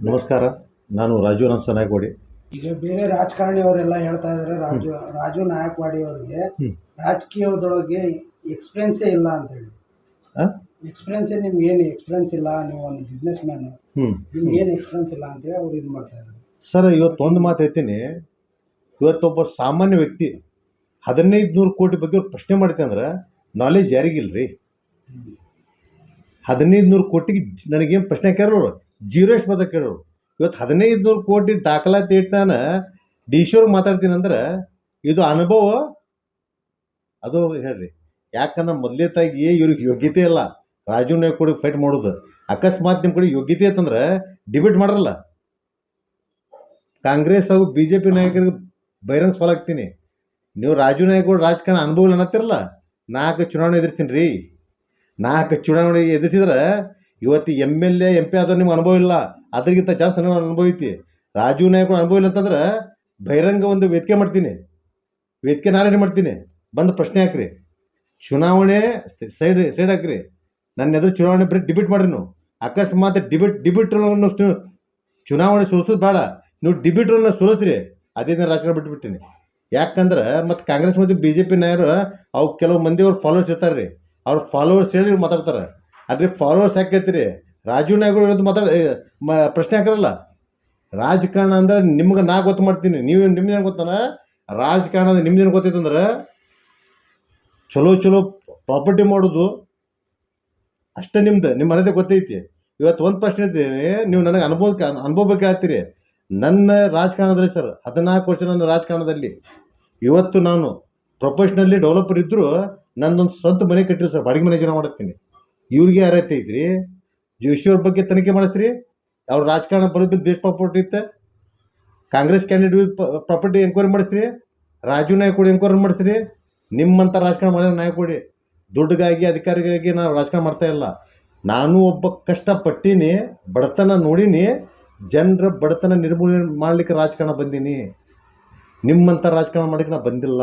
ನಮಸ್ಕಾರ ನಾನು ರಾಜು ನನ್ಸ ನಾಯಕವಾಡಿ ಈಗ ಬೇರೆ ರಾಜಕಾರಣಿ ಅವರೆಲ್ಲ ಹೇಳ್ತಾ ಇದ್ದಾರೆ ರಾಜು ರಾಜು ನಾಯಕವಾಡಿ ಅವರಿಗೆ ರಾಜಕೀಯದೊಳಗೆ ಎಕ್ಸ್ಪೀರಿಯನ್ಸೇ ಇಲ್ಲ ಅಂತ ಹೇಳಿ ಎಕ್ಸ್ಪೀರಿಯನ್ಸ್ ನಿಮ್ಗೆ ಏನು ಎಕ್ಸ್ಪೀರಿಯನ್ಸ್ ಇಲ್ಲ ನೀವು ಒಂದು ಬಿಸ್ನೆಸ್ ಮ್ಯಾನ್ ನಿಮ್ಗೆ ಏನು ಎಕ್ಸ್ಪೀರಿಯನ್ಸ್ ಇಲ್ಲ ಅಂತೇಳಿ ಅವ್ರು ಇದು ಮಾಡ್ತಾ ಇದ್ದಾರೆ ಸರ್ ಇವತ್ತು ಒಂದು ಮಾತು ಹೇಳ್ತೀನಿ. ಇವತ್ತೊಬ್ಬ ಸಾಮಾನ್ಯ ವ್ಯಕ್ತಿ ಹದಿನೈದು ನೂರು ಕೋಟಿ ಬಗ್ಗೆ ಅವ್ರು ಪ್ರಶ್ನೆ ಮಾಡ್ತೀನಿ ಅಂದ್ರೆ ನಾಲೆಜ್ ಯಾರಿಗಿಲ್ಲ ರೀ ಹದಿನೈದು ನೂರು ಕೋಟಿಗೆ ನನಗೇನು ಪ್ರಶ್ನೆ ಕೇಳೋರು ಜೀರೋ ಎಷ್ಟು ಕೇಳೋರು ಇವತ್ತು ಹದಿನೈದು ನೂರು ಕೋಟಿ ದಾಖಲಾತಿ ಇಟ್ಟು ನಾನು ಡಿ ಸಿ ಮಾತಾಡ್ತೀನಿ ಅಂದ್ರೆ ಇದು ಅನುಭವ. ಅದು ಹೇಳ್ರಿ. ಯಾಕಂದ್ರೆ ಮೊದಲೇ ತಾಗಿ ಇವ್ರಿಗೆ ಯೋಗ್ಯತೆ ಇಲ್ಲ. ರಾಜೀವ್ ನಾಯ್ಕ ಕೂಡ ಫೈಟ್ ಮಾಡೋದು. ಅಕಸ್ಮಾತ್ ನಿಮ್ಮ ಕಡೆ ಯೋಗ್ಯತೆ ಐತಂದ್ರೆ ಡಿಬೇಟ್ ಮಾಡ್ರಲ್ಲ. ಕಾಂಗ್ರೆಸ್ ಹಾಗೂ ಬಿ ಜೆ ಪಿ ನಾಯಕರಿಗೆ ಬಹಿರಂಗ ಸೋಲಾಗ್ತೀನಿ ನೀವು ರಾಜು ನಾಯಕಗಳು ರಾಜಕಾರಣ ಅನುಭವ ಅನ್ನತ್ತಿರಲ್ಲ? ನಾಲ್ಕು ಚುನಾವಣೆ ಎದುರ್ತೀನಿ ರೀ. ನಾಲ್ಕು ಚುನಾವಣೆ ಎದುರಿಸಿದ್ರೆ ಇವತ್ತು M L A M P ನಿಮ್ಗೆ ಅನುಭವ ಇಲ್ಲ. ಅದ್ರಗಿಂತ ಜಾಸ್ತಿ ನನಗೆ ಅನುಭವ ಐತಿ. ರಾಜೀವ್ ನಾಯಕ್ ಅನುಭವ ಇಲ್ಲ ಅಂತಂದ್ರೆ ಬಹಿರಂಗ ಒಂದು ವೇದಿಕೆ ಮಾಡ್ತೀನಿ. ವೇದಿಕೆ ನಾನೇ ಮಾಡ್ತೀನಿ. ಬಂದು ಪ್ರಶ್ನೆ ಹಾಕ್ರಿ. ಚುನಾವಣೆ ಸೈಡ್ ಸೈಡ್ ಹಾಕ್ರಿ. ನನ್ನ ಎದುರು ಚುನಾವಣೆ ಬರೀ ಡಿಬೇಟ್ ಮಾಡ್ರಿ ನೀವು. ಅಕಸ್ಮಾತ್ ಡಿಬೇಟ್ ಡಿಬೇಟ್ ಚುನಾವಣೆ ಸೋಲ್ಸೋದು ಬೇಡ. ನೀವು ಡಿಬೇಟ್ರನ್ನ ಸೋಲಿಸ್ರಿ. ಅದೇ ನಾನು ರಾಜಕಾರಣ ಬಿಟ್ಬಿಟ್ಟಿನಿ ಯಾಕಂದ್ರೆ ಮತ್ತು ಕಾಂಗ್ರೆಸ್ ಮತ್ತು ಬಿ ಜೆ ಪಿ ನಾಯರು ಅವು ಕೆಲವು ಮಂದಿ ಅವ್ರ ಫಾಲೋವರ್ಸ್ ಇರ್ತಾರೆ ರೀ ಅವ್ರ ಫಾಲೋವರ್ಸ್ ಹೇಳಿ ಮಾತಾಡ್ತಾರೆ. ಅದ್ರ ಫಾಲೋವರ್ಸ್ ಯಾಕೈತಿ ರಾಜೀವ್ ನಾಯಕರು ಇರೋದು ಮಾತಾಡ ಪ್ರಶ್ನೆ ಹಾಕಿರಲ್ಲ? ರಾಜಕಾರಣ ಅಂದ್ರೆ ನಿಮ್ಗೆ ನಾ ಗೊತ್ತು ಮಾಡ್ತೀನಿ. ನೀವು ನಿಮ್ದೇನು ಗೊತ್ತಾನ ರಾಜಕಾರಣ ಅಂದ್ರೆ ನಿಮ್ದೇನು ಗೊತ್ತೈತಂದ್ರೆ ಚಲೋ ಚಲೋ ಪ್ರಾಪರ್ಟಿ ಮಾಡೋದು ಅಷ್ಟೇ ನಿಮ್ದು ನಿಮ್ಮ ಮನೆದೇ ಗೊತ್ತೈತಿ. ಇವತ್ತು ಒಂದು ಪ್ರಶ್ನೆ ಐತಿ ನೀವು ನನಗೆ ಅನುಭವ ಅನುಭವಕ್ಕೆ ಆಗ್ತೀರಿ ನನ್ನ ರಾಜಕಾರಣದಲ್ಲಿ ಸರ್, ಹದಿನಾಲ್ಕು ವರ್ಷ ನನ್ನ ರಾಜಕಾರಣದಲ್ಲಿ, ಇವತ್ತು ನಾನು ಪ್ರೊಫೆಷ್ನಲ್ಲಿ ಡೆವಲಪರ್ ಇದ್ದರೂ ನನ್ನೊಂದು ಸ್ವಂತ ಮನೆ ಕಟ್ಟಿಲ್ಲ ಸರ್, ಬಾಡಿಗೆ ಮನೆ ಜೀವನ ಮಾಡುತ್ತೀನಿ ಇವ್ರಿಗೆ ಅರ್ಹತೆ ಐತ್ರಿ? ಜೋಶಿ ಅವ್ರ ಬಗ್ಗೆ ತನಿಖೆ ಮಾಡಿಸ್ರಿ. ಅವ್ರ ರಾಜಕಾರಣ ಬರೋದು ದೇಶ ಪ್ರಾಪರ್ಟಿ ಇತ್ತು. ಕಾಂಗ್ರೆಸ್ ಕ್ಯಾಂಡಿಡೇಟ್ ಪ್ರಾಪರ್ಟಿ ಎಂಕ್ವೈರಿ ಮಾಡಿಸ್ರಿ. ರಾಜು ನಾಯಕ್ ಕೂಡ ಎಂಕ್ವೈರಿ ಮಾಡಿಸ್ರಿ. ನಿಮ್ಮಂಥ ರಾಜಕಾರಣ ಮಾಡಿದ್ರೆ ನಾಯಕ್ ಕೊಡಿ. ದುಡ್ಡಿಗಾಗಿ, ಅಧಿಕಾರಿಗಾಗಿ ನಾನು ರಾಜಕಾರಣ ಮಾಡ್ತಾ ಇಲ್ಲ. ನಾನು ಒಬ್ಬ ಕಷ್ಟಪಟ್ಟೀನಿ, ಬಡತನ ನೋಡೀನಿ, ಜನರ ಬಡತನ ನಿರ್ಮೂಲನೆ ಮಾಡ್ಲಿಕ್ಕೆ ರಾಜಕಾರಣ ಬಂದೀನಿ. ನಿಮ್ಮಂಥ ರಾಜಕಾರಣ ಮಾಡಲಿಕ್ಕೆ ನಾನು ಬಂದಿಲ್ಲ.